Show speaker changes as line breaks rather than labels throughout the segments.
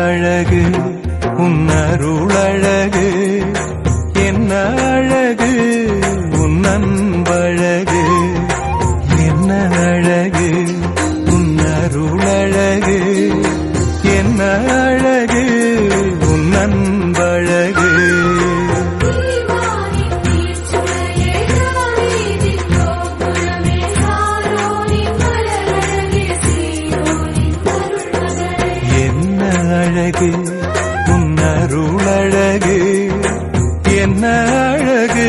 அழகு உன்னருள் அழகு என்ன அழகு? அழகு உன் அழகு என்ன அழகு?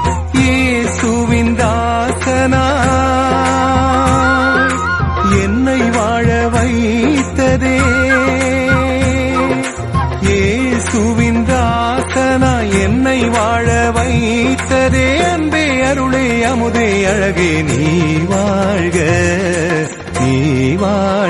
வாழ வைத்ததே அன்பே அருளே அமுதே அழகே நீ வாழ்க நீ வாழ்க.